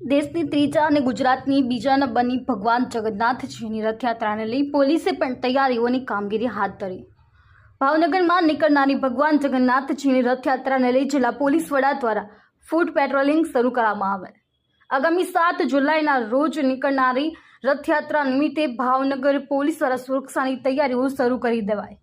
દેશની ત્રીજા અને ગુજરાતની બીજા નંબરની ભગવાન જગન્નાથજીની રથયાત્રાને લઈ પોલીસે પણ તૈયારીઓની કામગીરી હાથ ધરી. ભાવનગરમાં નીકળનારી ભગવાન જગન્નાથજીની રથયાત્રાને લઈ જિલ્લા પોલીસ વડા દ્વારા ફૂટ પેટ્રોલિંગ શરૂ કરવામાં આવેલ. આગામી સાત જુલાઈના રોજ નીકળનારી રથયાત્રા નિમિત્તે ભાવનગર પોલીસ દ્વારા સુરક્ષાની તૈયારીઓ શરૂ કરી દેવાય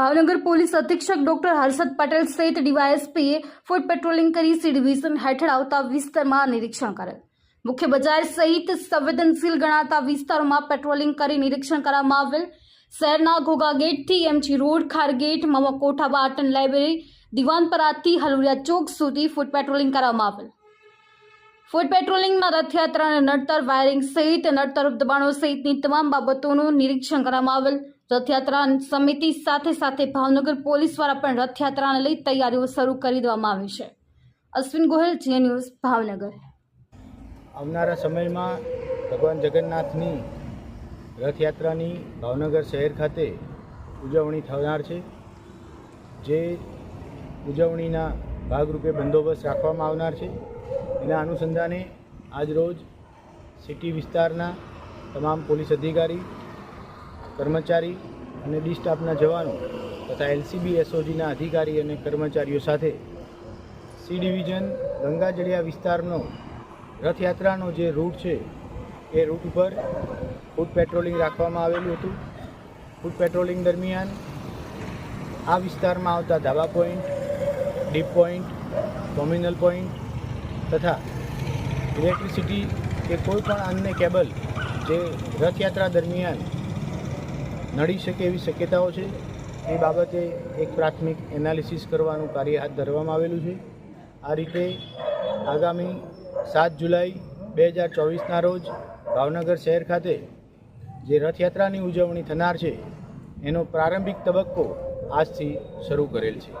ભાવનગર પોલીસ અધિક્ષક ડોક્ટર હર્ષદ પટેલ સહિત ડીવાયએસપીએ ફૂટ પેટ્રોલિંગ કરી સી ડિવિઝન હેઠળ આવતા વિસ્તારમાં નિરીક્ષણ કરેલ મુખ્ય બજાર સહિત સંવેદનશીલ ગણાતા વિસ્તારોમાં પેટ્રોલિંગ કરી નિરીક્ષણ કરવામાં આવેલ. શહેરના Ghogha ગેટથી MG road Khargate Mama Kotha Barton library દિવાનપરાથી Haluria Chowk સુધી ફૂટ પેટ્રોલિંગ કરવામાં આવેલ. ફૂડ પેટ્રોલિંગમાં રથયાત્રા અને નડતર વાયરિંગ સહિત નડતર દબાણો સહિતની તમામ બાબતોનું નિરીક્ષણ કરવામાં આવેલ. રથયાત્રા સમિતિ સાથે સાથે ભાવનગર પોલીસ દ્વારા પણ રથયાત્રાને લઈ તૈયારીઓ શરૂ કરી દેવામાં આવી છે. અશ્વિન ગોહિલ, જે ન્યૂઝ ભાવનગર. આવનારા સમયમાં ભગવાન જગન્નાથની રથયાત્રાની ભાવનગર શહેર ખાતે ઉજવણી થનાર છે, જે ઉજવણીના ભાગરૂપે બંદોબસ્ત રાખવામાં આવનાર છે. એના અનુસંધાને આજરોજ સિટી વિસ્તારના તમામ પોલીસ અધિકારી કર્મચારી અને ડી સ્ટાફના જવાનો તથા એલસીબી એસઓજીના અધિકારી અને કર્મચારીઓ સાથે સી ડિવિઝન ગંગાજળિયા વિસ્તારનો રથયાત્રાનો જે રૂટ છે, એ રૂટ ઉપર ફૂડ પેટ્રોલિંગ રાખવામાં આવેલું હતું. ફૂડ પેટ્રોલિંગ દરમિયાન આ વિસ્તારમાં આવતા ધાબા point deep point terminal point તથા ઇલેક્ટ્રિસિટી કે કોઈ પણ અન્ય કેબલ જે રથયાત્રા દરમિયાન નડી શકે એવી શક્યતાઓ છે? એ બાબતે એક પ્રાથમિક એનાલિસિસ કરવાનું કાર્ય હાથ ધરવામાં આવેલું છે. આ રીતે આગામી સાત જુલાઈ બે હજાર ચોવીસના રોજ ભાવનગર શહેર ખાતે જે રથયાત્રાની ઉજવણી થનાર છે, એનો પ્રારંભિક તબક્કો આજથી શરૂ કરેલ છે.